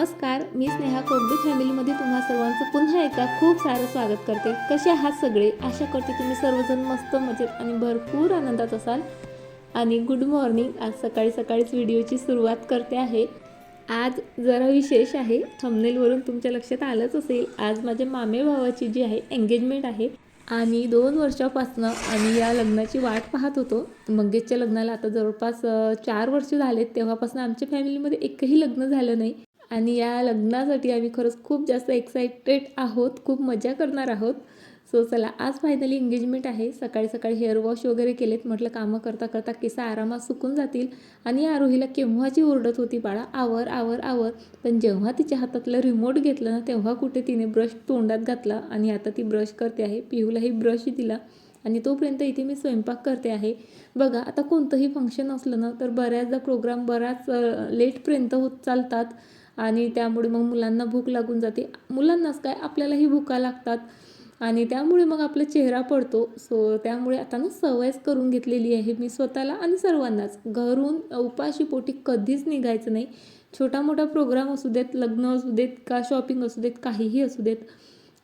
नमस्कार मी स्नेहा कोगदे फॅमिलीमध्ये तुम्हा सर्वांचं पुन्हा एकदा खूप सारं स्वागत करते. कसे आहात सगळे? आशा करते तुम्ही सर्वजण मस्त मजेत आणि भरपूर आनंदात असाल. आणि गुड मॉर्निंग आज सकाळी सकाळीच व्हिडिओची सुरुवात करते आहे. आज जरा विशेष आहे. थंबनेलवरून तुमच्या लक्षात आलंच असेल. आज माझ्या मामे भावाची जी आहे एंगेजमेंट आहे. आणि दोन वर्षापासनं आम्ही या लग्नाची वाट पाहत होतो. मंगेशच्या लग्नाला आता जवळपास चार वर्ष झालेत. तेव्हापासून आमच्या फॅमिलीमध्ये एकही लग्न झालं नाही. आणि या लग्नासाठी आम्ही खरंच खूप जास्त एक्साइटेड आहोत खूप मजा करणार आहोत. सो चला आज फायनली एंगेजमेंट आहे. सकाळी सकाळी हेअर वॉश वगैरे केलेत. म्हटलं कामं करता करता केस आरामात सुकून जातील. आणि आरोहीला केव्हाची ओरडत होती बाळा? आवर आवर आवर. पण जेव्हा तिच्या हातातलं रिमोट घेतलं ना तेव्हा कुठे तिने ब्रश तोंडात घातला. आणि आता ती ब्रश करते आहे. पिहूलाही ब्रश दिला. आणि तोपर्यंत इथे मी स्वयंपाक करते आहे. बघा आता कोणतंही फंक्शन असलं ना तर बऱ्याचदा प्रोग्राम बराच लेटपर्यंत होत चालतात. आणि त्यामुळे मग मुलांना भूक लागून जाते. मुलांनाच काय आपल्यालाही भुका लागतात. आणि त्यामुळे मग आपला चेहरा पडतो. सो त्यामुळे आता ना सवयच करून घेतलेली आहे मी स्वतःला आणि सर्वांनाच. घरून उपाशी पोटी कधीच निघायचं नाही. छोटा मोठा प्रोग्राम असू देत लग्न असू देत का शॉपिंग असू देत काहीही असू देत.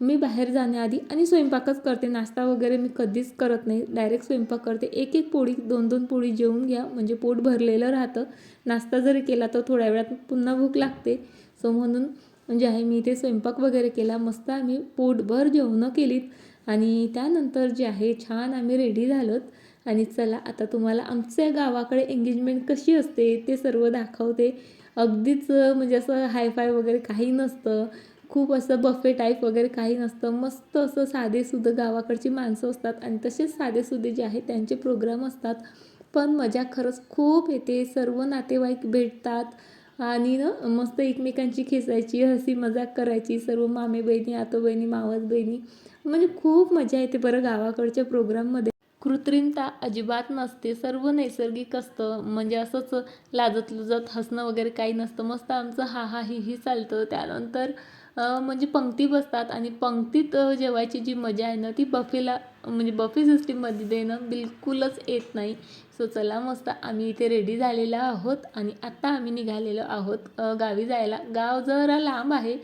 मी बाहेर जाण्याआधी आणि स्वयंपाकच करते नाश्ता वगैरे मी कधीच करत नाही. डायरेक्ट स्वयंपाक करते. एक एक पोळी दोन दोन पोळी जेवून घ्या. म्हणजे पोट भरलेलं राहतं. नाश्ता जरी केला तर थोड्या वेळात पुन्हा भूक लागते. सो म्हणून म्हणजे आहे मी इथे स्वयंपाक वगैरे केला. मस्त आम्ही पोटभर जेवणं केलीत. आणि त्यानंतर जे आहे छान आम्ही रेडी झालोत. आणि चला आता तुम्हाला आमच्या गावाकडे एंगेजमेंट कशी असते ते सर्व दाखवते. अगदीच म्हणजे असं हायफाय वगैरे काही नसतं. खूप असं बफे टाईप वगैरे काही नसतं. मस्त असं साधेसुधं गावाकडची माणसं असतात आणि तसेच साधेसुधे जे आहे त्यांचे प्रोग्राम असतात. पण मजा खरंच खूप येते. सर्व नातेवाईक भेटतात आणि ना मस्त एकमेकांची खेचायची हसी मजाक करायची. सर्व मामे बहिणी आतो बहिणी मावस बहिणी म्हणजे खूप मजा येते बरं गावाकडच्या प्रोग्राममध्ये कृत्रिमता अजिबात नसते. सर्व नैसर्गिक असतं. म्हणजे असंच लाजत लुजत हसणं वगैरे काही नसतं. मस्त आमचं हा हा ही ही चालतं. त्यानंतर म्हणजे पंक्ती बसतात आणि पंक्तीत जेवायची जी मजा आहे ना ती बफेला म्हणजे बफे सिस्टीममध्ये देणं बिलकुलच येत नाही. सो चला मस्त आम्ही इथे रेडी झालेलो आहोत आणि आत्ता आम्ही निघालेलो आहोत गावी जायला. गाव जरा लांब आहे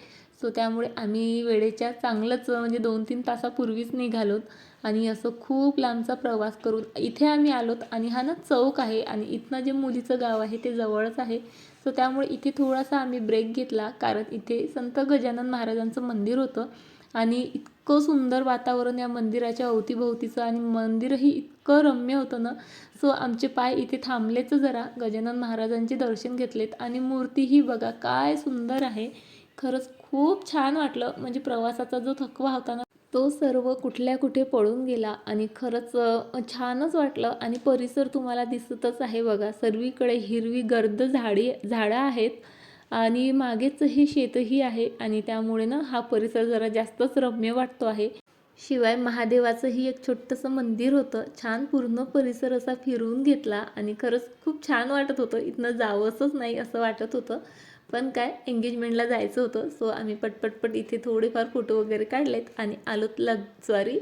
सो त्यामुळे आम्ही वेळेच्या चांगलंच म्हणजे दोन तीन तासापूर्वीच निघालोत आणि असं खूप लांबचा प्रवास करून इथे आम्ही आलोत आणि हा ना चौक आहे आणि इथनं जे मुलीचं गाव आहे ते जवळच आहे. सो त्यामुळे इथे थोडासा आम्ही ब्रेक घेतला कारण इथे संत गजानन महाराजांचं मंदिर होतं. आणि इतकं सुंदर वातावरण या मंदिराच्या अवतीभोवतीचं आणि मंदिरही इतकं रम्य होतं ना. सो आमचे पाय इथे थांबलेच जरा. गजानन महाराजांचे दर्शन घेतलेत. आणि मूर्तीही बघा काय सुंदर आहे. खरंच खूप छान वाटलं. म्हणजे प्रवासाचा जो थकवा होता ना तो सर्व कुठल्या कुठे पळून गेला आणि खरंच छानच वाटलं. आणि परिसर तुम्हाला दिसतच आहे बघा. सर्वीकडे हिरवी गर्द झाडी झाडं आहेत आणि मागेच हे शेतही आहे आणि त्यामुळे ना हा परिसर जरा जास्तच रम्य वाटतो आहे. शिवाय महादेवाचंही एक छोटंसं मंदिर होतं. छान पूर्ण परिसर असा फिरवून घेतला आणि खरंच खूप छान वाटत होतं. इथनं जावंसंच नाही असं वाटत होतं. पण काय एंगेजमेंटला जायचं होतं. सो आम्ही पटपटपट इथे थोडेफार फोटो वगैरे काढलेत आणि आलोत लग सॉरी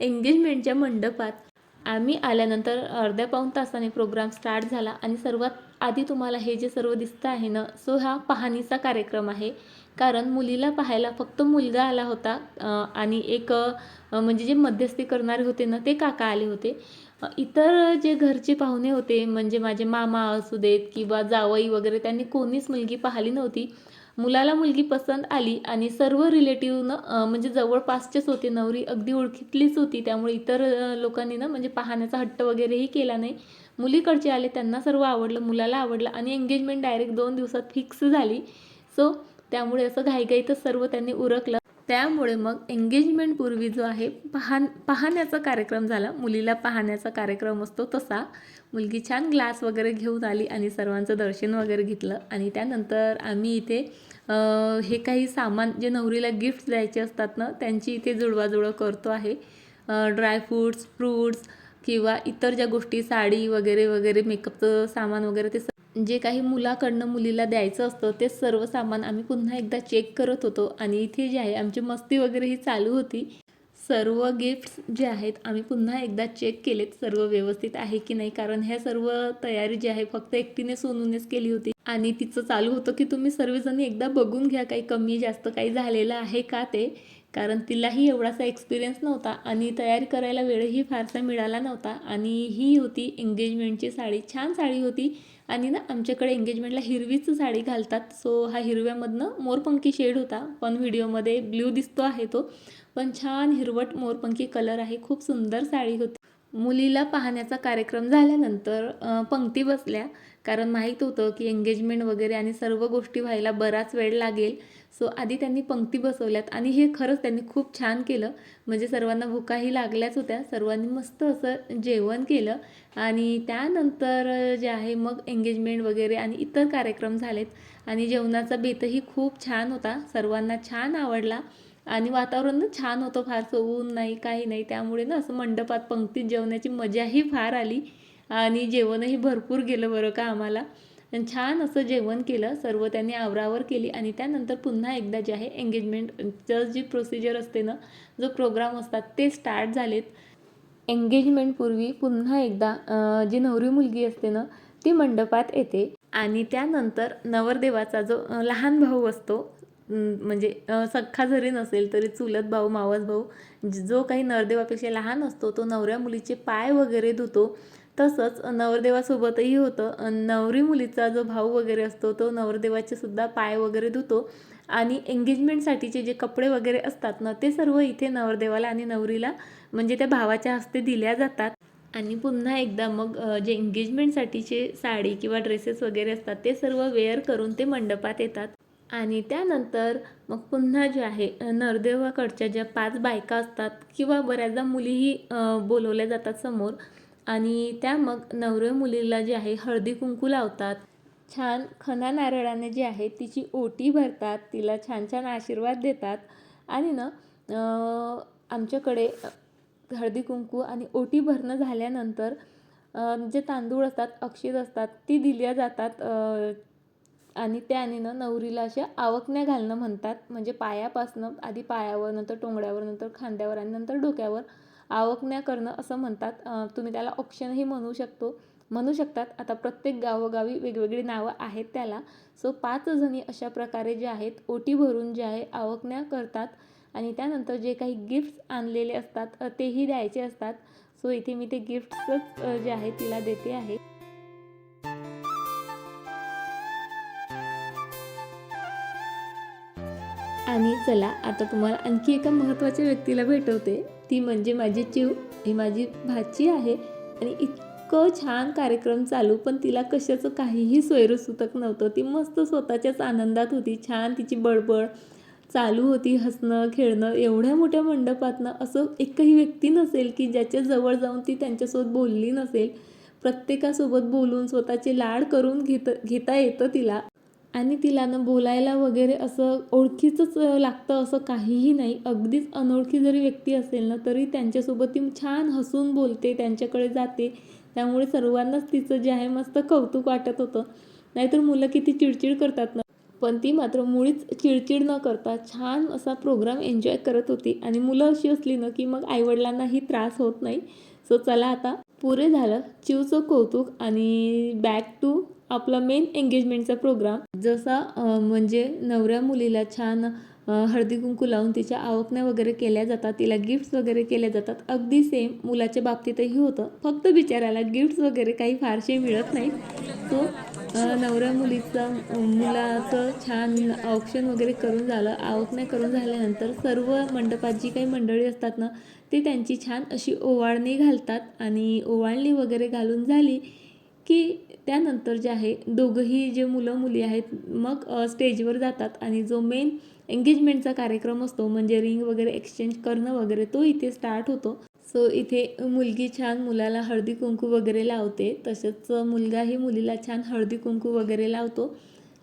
एंगेजमेंटच्या मंडपात. आम्ही आल्यानंतर अर्ध्या पाऊण तासाने प्रोग्राम स्टार्ट झाला आणि सर्वात आधी तुम्हाला हे जे सर्व दिसतं आहे ना सो हा पाहणीचा कार्यक्रम आहे. कारण मुलीला पाहायला फक्त मुलगा आला होता आणि एक म्हणजे जे मध्यस्थी करणारे होते ना ते काका आले होते. इतर जे घरचे पाहुणे होते म्हणजे माझे मामा असू देत किंवा जावई वगैरे त्यांनी कोणीच मुलगी पाहिली नव्हती. मुलाला मुलगी पसंत आली आणि सर्व रिलेटिव्हनं म्हणजे जवळपासचेच होते. नवरी अगदी ओळखीतलीच होती. त्यामुळे इतर लोकांनी ना म्हणजे पाहण्याचा हट्ट वगैरेही केला नाही. मुलीकडचे आले त्यांना सर्व आवडलं मुलाला आवडलं आणि एंगेजमेंट डायरेक्ट दोन दिवसात फिक्स झाली. सो त्यामुळे असं घाईघाईतच सर्व त्यांनी उरकलं. त्यामुळे मग एंगेजमेंटपूर्वी जो आहे पाहन पाहण्याचा कार्यक्रम झाला. मुलीला पाहण्याचा कार्यक्रम असतो तसा. मुलगी छान ग्लास वगैरे घेऊन आली आणि सर्वांचं दर्शन वगैरे घेतलं. आणि त्यानंतर आम्ही इथे हे काही सामान जे नवरीला गिफ्ट द्यायचे असतात ना त्यांची इथे जुळवाजुळव करतो आहे. ड्रायफ्रूट्स फ्रूट्स किंवा इतर ज्या गोष्टी साडी वगैरे वगैरे मेकअपचं सामान वगैरे ते जे काही मुलाकडनं मुलीला द्यायचं असतं ते सर्व सामान आम्ही पुन्हा एकदा चेक करत होतो. आणि इथे जे आहे आमची मस्ती वगैरे ही चालू होती. सर्व गिफ्ट्स जे आहेत आम्ही पुन्हा एकदा चेक केलेत. सर्व व्यवस्थित आहे की नाही? कारण ह्या सर्व तयारी जी आहे फक्त एकटीने सोनूनेच केली होती. आणि तिचं चालू होतं की तुम्ही सर्वजणी एकदा बघून घ्या काही कमी जास्त काही झालेलं आहे का ते? कारण तिलाही एवढासा एक्सपिरियन्स नव्हता. आणि तयारी करायला वेळही फारसा मिळाला नव्हता. आणि ही होती एंगेजमेंटची साडी. छान साडी होती. आणि ना आमच्याकडे एंगेजमेंटला हिरवीच साडी घालतात. सो हा हिरव्यामधनं मोरपंखी शेड होता. पण व्हिडिओमध्ये ब्ल्यू दिसतो आहे तो. पण छान हिरवट मोरपंखी कलर आहे. खूप सुंदर साडी होती. मुलीला पाहण्याचा कार्यक्रम झाल्यानंतर पंक्ती बसल्या. कारण माहीत होतं की एंगेजमेंट वगैरे आणि सर्व गोष्टी व्हायला बराच वेळ लागेल. सो आधी त्यांनी पंक्ती बसवल्यात आणि हे खरंच त्यांनी खूप छान केलं. म्हणजे सर्वांना भुकाही लागल्याच होत्या. सर्वांनी मस्त असं जेवण केलं. आणि त्यानंतर जे आहे मग एंगेजमेंट वगैरे आणि इतर कार्यक्रम झालेत. आणि जेवणाचा बेतही खूप छान होता. सर्वांना छान आवडला. आणि वातावरण ना छान होतं फारसं ऊन नाही काही नाही. त्यामुळे ना असं मंडपात पंक्तीत जेवण्याची मजाही फार आली आणि जेवणही भरपूर गेलं बरं का आम्हाला. छान असं जेवण केलं सर्व त्यांनी आवरावर केली आणि त्यानंतर पुन्हा एकदा जे आहे एंगेजमेंटचं जी प्रोसिजर असते ना जो प्रोग्राम असतात ते स्टार्ट झालेत. एंगेजमेंटपूर्वी पुन्हा एकदा जी नवरी मुलगी असते ना ती मंडपात येते. आणि त्यानंतर नवरदेवाचा जो लहान भाऊ असतो म्हणजे सख्खा जरी नसेल तरी चुलत भाऊ मावस भाऊ जो काही नवरदेवापेक्षा लहान असतो तो नवऱ्या मुलीचे पाय वगैरे धुतो. तसंच नवरदेवासोबतही होतं. नवरी मुलीचा जो भाऊ वगैरे असतो तो नवरदेवाचे सुद्धा पाय वगैरे धुतो. आणि एंगेजमेंटसाठीचे जे कपडे वगैरे असतात ना ते सर्व इथे नवरदेवाला आणि नवरीला म्हणजे त्या भावाच्या हस्ते दिल्या जातात. आणि पुन्हा एकदा मग जे एंगेजमेंटसाठीचे साडी किंवा ड्रेसेस वगैरे असतात ते सर्व वेअर करून ते मंडपात येतात. आणि त्यानंतर मग पुन्हा जे आहे नरदेवाकडच्या ज्या पाच बायका असतात किंवा बऱ्याचदा मुलीही बोलवल्या जातात समोर आणि त्या मग नवरे मुलीला जे आहे हळदी कुंकू लावतात. छान खना नारळाने जे आहे तिची ओटी भरतात तिला छान छान आशीर्वाद देतात आणि ना आमच्याकडे हळदी कुंकू आणि ओटी भरणं झाल्यानंतर जे तांदूळ असतात अक्षित असतात ती दिल्या जातात आणि त्याने ना नवरीला अशा आवकण्या घालणं म्हणतात. म्हणजे पायापासनं आधी पायावर नंतर टोंगड्यावर नंतर खांद्यावर आणि नंतर डोक्यावर आवकण्या करणं असं म्हणतात. तुम्ही त्याला ऑप्शनही म्हणू शकतो. म्हणू शकतात. आता प्रत्येक गावोगावी वेगवेगळी नावं आहेत त्याला. सो पाच जणी अशा प्रकारे जे आहेत ओटी भरून जे आहे आवकण्या करतात. आणि त्यानंतर जे काही गिफ्ट्स आणलेले असतात तेही द्यायचे असतात. सो इथे मी ते गिफ्ट्सच जे आहे तिला देते आहे. आणि चला आता तुम्हाला आणखी एका महत्त्वाच्या व्यक्तीला भेटवते. ती म्हणजे माझी चिव ही माझी भाची आहे आणि इतकं छान कार्यक्रम चालू पण तिला कशाचं काहीही सोयरसुतक नव्हतं. ती मस्त स्वतःच्याच आनंदात होती. छान तिची बडबड चालू होती हसणं खेळणं एवढ्या मोठ्या मंडपातनं. असं एकही व्यक्ती नसेल की ज्याच्या जवळ जाऊन ती त्यांच्यासोबत बोलली नसेल. प्रत्येकासोबत बोलून स्वतःचे लाड करून घेत घेता येतं तिला. आणि तिला ना बोलायला वगैरे असं ओळखीचंच लागतं असं काहीही नाही. अगदीच अनोळखी जरी व्यक्ती असेल ना तरी त्यांच्यासोबत ती छान हसून बोलते त्यांच्याकडे जाते. त्यामुळे सर्वांनाच तिचं जे आहे मस्त कौतुक वाटत होतं. नाहीतर मुलं किती चिडचिड करतात ना. पण ती मात्र मुळीच चिडचिड न करता छान असा प्रोग्राम एन्जॉय करत होती. आणि मुलं अशी असली ना की मग आईवडिलांनाही त्रास होत नाही. सो चला आता पुरे झालं. चिवचं कौतुक आणि बॅक टू आपला मेन एंगेजमेंटचा प्रोग्राम जसा म्हणजे नवऱ्या मुलीला छान हळदी कुंकू लावून तिच्या आवकण्या वगैरे केल्या जातात तिला गिफ्ट्स वगैरे केल्या जातात. अगदी सेम मुलाच्या बाबतीतही होतं. फक्त बिचाऱ्याला गिफ्ट्स वगैरे काही फारसे मिळत नाहीत तो नवऱ्या मुलीचं मुलाचं छान औक्षण वगैरे करून झालं. आवकण्या करून झाल्यानंतर सर्व मंडपात जी काही मंडळी असतात ना ते त्यांची छान अशी ओवाळणी घालतात. आणि ओवाळणी वगैरे घालून झाली की त्यानंतर जे आहे दोघंही जे मुलं मुली आहेत मग स्टेजवर जातात आणि जो मेन एंगेजमेंटचा कार्यक्रम असतो म्हणजे रिंग वगैरे एक्सचेंज करणं वगैरे तो इथे स्टार्ट होतो. सो इथे मुलगी छान मुलाला हळदी कुंकू वगैरे लावते. तसेच मुलगाही मुलीला छान हळदी कुंकू वगैरे लावतो.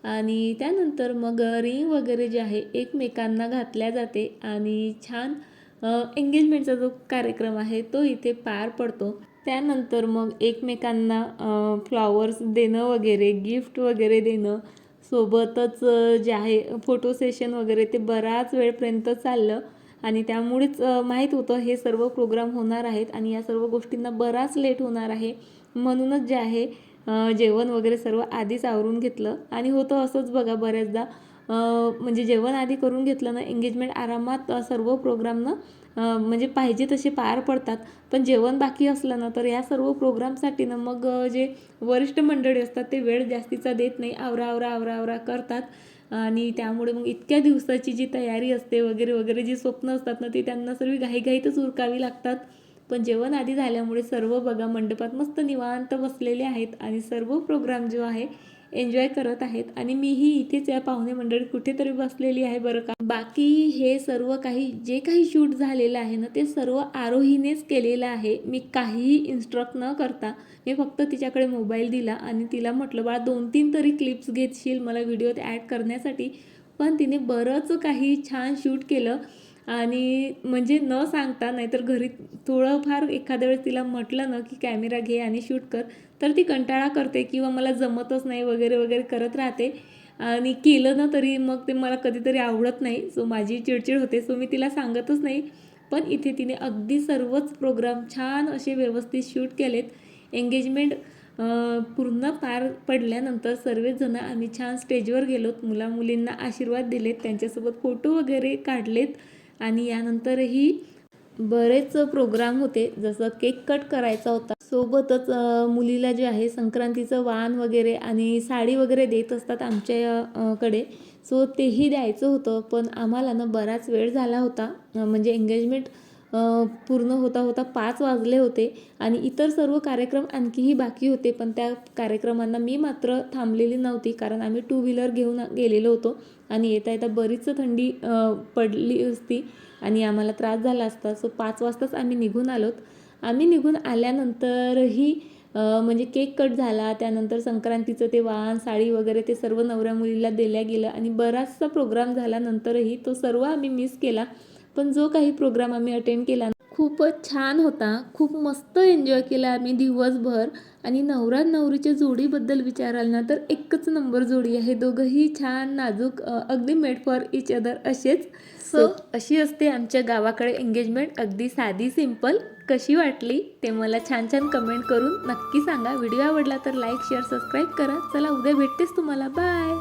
आणि त्यानंतर मग रिंग वगैरे जे आहे एकमेकांना घातल्या जाते आणि छान एंगेजमेंटचा जो कार्यक्रम आहे तो इथे पार पडतो. त्यानंतर मग एकमेकांना फ्लॉवर्स देणं वगैरे गिफ्ट वगैरे देणं सोबतच जे आहे फोटो सेशन वगैरे ते बराच वेळपर्यंत चाललं. आणि त्यामुळेच माहीत होतं हे सर्व प्रोग्राम होणार आहेत आणि या सर्व गोष्टींना बराच लेट होणार आहे. म्हणूनच जे आहे जेवण वगैरे सर्व आधीच आवरून घेतलं. आणि होतं असंच बघा बऱ्याचदा म्हणजे जेवण आधी करून घेतलं ना एंगेजमेंट आरामात सर्व प्रोग्रामनं म्हणजे पाहिजे तसे पार पडतात. पण जेवण बाकी असलं ना तर या सर्व प्रोग्रामसाठी ना मग जे वरिष्ठ मंडळी असतात ते वेळ जास्तीचा देत नाही. आवरा आवरा आवरा आवरा करतात. आणि त्यामुळे मग इतक्या दिवसाची जी तयारी असते वगैरे वगैरे जी स्वप्न असतात ना ती त्यांना सर्व घाईघाईतच उरकावी लागतात. पण जेवण आधी झाल्यामुळे सर्व बघा मंडपात मस्त निवांत बसलेले आहेत. आणि सर्व प्रोग्राम जो आहे एन्जॉय करत आहेत. आणि मीही इथेच या पाहुणे मंडळी कुठेतरी बसलेली आहे बरं का. बाकी हे सर्व काही जे काही शूट झालेलं आहे ना ते सर्व आरोहीनेच केलेलं आहे. मी काहीही इन्स्ट्रक्ट न करता मी फक्त तिच्याकडे मोबाईल दिला आणि तिला म्हटलं बाळा दोन तीन तरी क्लिप्स घेतशील मला व्हिडिओत ॲड करण्यासाठी. पण तिने बरंच काही छान शूट केलं. आणि म्हणजे न सांगता नाहीतर घरी थोडंफार एखाद्या वेळेस तिला म्हटलं ना की कॅमेरा घे आणि शूट कर तर ती कंटाळा करते किंवा मला जमतच नाही वगैरे वगैरे करत राहते. आणि केलं ना तरी मग ते मला कधीतरी आवडत नाही. सो माझी चिडचिड होते सो मी तिला सांगतच नाही. पण इथे तिने अगदी सर्वच प्रोग्राम छान असे व्यवस्थित शूट केलेत. एंगेजमेंट पूर्ण पार पडल्यानंतर सर्वच जण आम्ही छान स्टेजवर गेलोत. मुला मुलींना आशीर्वाद दिलेत त्यांच्यासोबत फोटो वगैरे काढलेत. आणि यानंतरही बरेच प्रोग्राम होते. जसं केक कट करायचा होता. सोबतच मुलीला जे आहे संक्रांतीचं वाण वगैरे आणि साडी वगैरे देत असतात आमच्याकडे सो तेही द्यायचं होतं. पण आम्हाला ना बराच वेळ झाला होता. म्हणजे एंगेजमेंट पूर्ण होता होता पाच वाजले होते आणि इतर सर्व कार्यक्रम आणखीही बाकी होते पण त्या कार्यक्रमांना मी मात्र थांबलेली नव्हती कारण आम्ही टू व्हीलर घेऊन गेलेलो होतो आणि येता येता बरीच थंडी पडली असती आणि आम्हाला त्रास झाला असता. सो पाच वाजताच आम्ही निघून आलोत. आम्ही निघून आल्यानंतरही म्हणजे केक कट झाला त्यानंतर संक्रांतीचं ते वाण साडी वगैरे ते सर्व नवऱ्या मुलीला दिल्या गेलं आणि बराचसा प्रोग्राम झाल्यानंतरही तो सर्व आम्ही मिस केला. पण जो काही प्रोग्राम आम्ही अटेंड केला खूपच छान होता. खूप मस्त एन्जॉय केला आम्ही दिवसभर. आणि नवरा नवरीच्या जोडीबद्दल विचाराल ना तर एकच नंबर जोडी आहे. दोघंही छान नाजूक अगदी मेड फॉर इच अदर असेच. सो अशी असते आमच्या गावाकडे एंगेजमेंट अगदी साधी सिंपल कशी वाटली ते मला छान छान कमेंट करून नक्की सांगा. व्हिडिओ आवडला तर लाईक शेअर सबस्क्राईब करा. चला उद्या भेटतेच तुम्हाला. बाय